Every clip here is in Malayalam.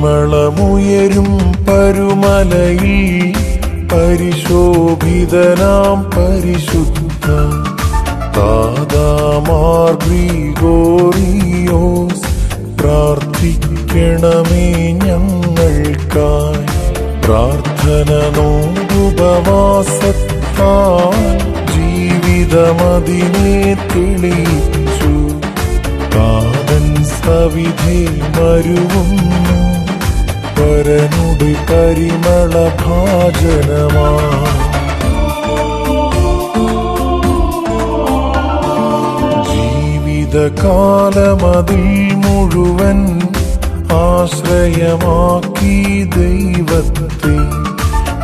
പരിമളമുയരും പരുമലയിൽ പരിശോഭിതനാം പരിശുദ്ധ. താതാമാർ ഗ്രിഗോറിയോസ് പ്രാർത്ഥിക്കണമേ ഞങ്ങൾക്കായി. പ്രാർത്ഥന നോമ്പുപവാസത്താൽ ജീവിതമതിനെ തെളിയിച്ചു. കാതൻ സവിധേ മരുവുന്നു. പരനുടി പരിമള ഭാജനമാ. ജീവിതകാലമതിൽ മുഴുവൻ ആശ്രയമാക്കി ദൈവത്തെ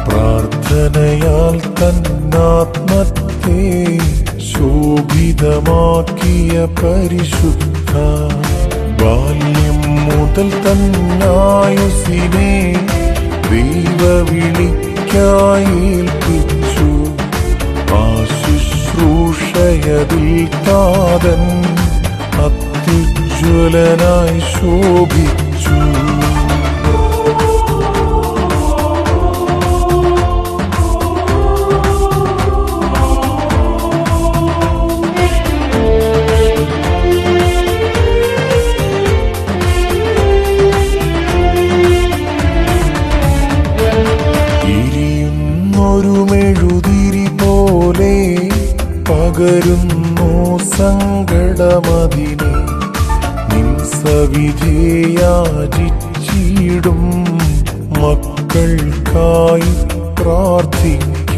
പ്രാർത്ഥനയാൽ തന്നാത്മത്തെ ശോഭിതമാക്കിയ പരിശുദ്ധ ബാല്യം മുതൽ തന്നായുസിനെ ദൈവ വിളിക്കായേൽപ്പിച്ചു. ആ ശുശ്രൂഷയതിൽ താതൻ അത്യുജ്വലനായി ശോഭിച്ചു. ഇരിയുന്നൊരു മെഴുതിരി പോലെ പകരുന്നു സങ്കടമതിനെ. നിൻ സവിധേയാചിച്ചിടും മക്കൾക്കായി പ്രാർത്ഥിക്ക.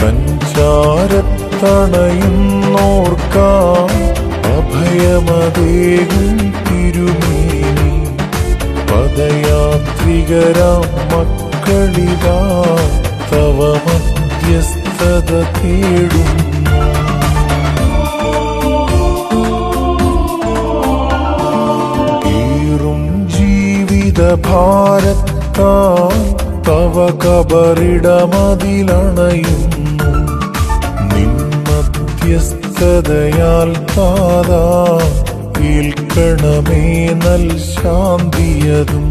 പഞ്ചാരത്തണയുന്നോർക്കാ അഭയമതേകും തിരുമേനി. പദയാത്രികരാം മക്കളിതാ മധ്യസ്ഥത തേടുന്നു ഈറും ജീവിത ഭാരത്താൽ തവ കബറിടമതിലണയുന്നു നിൻ മധ്യസ്ഥതയാൽ താതാ ഏൽക്കണമേ നൽ ശാന്തിയതും.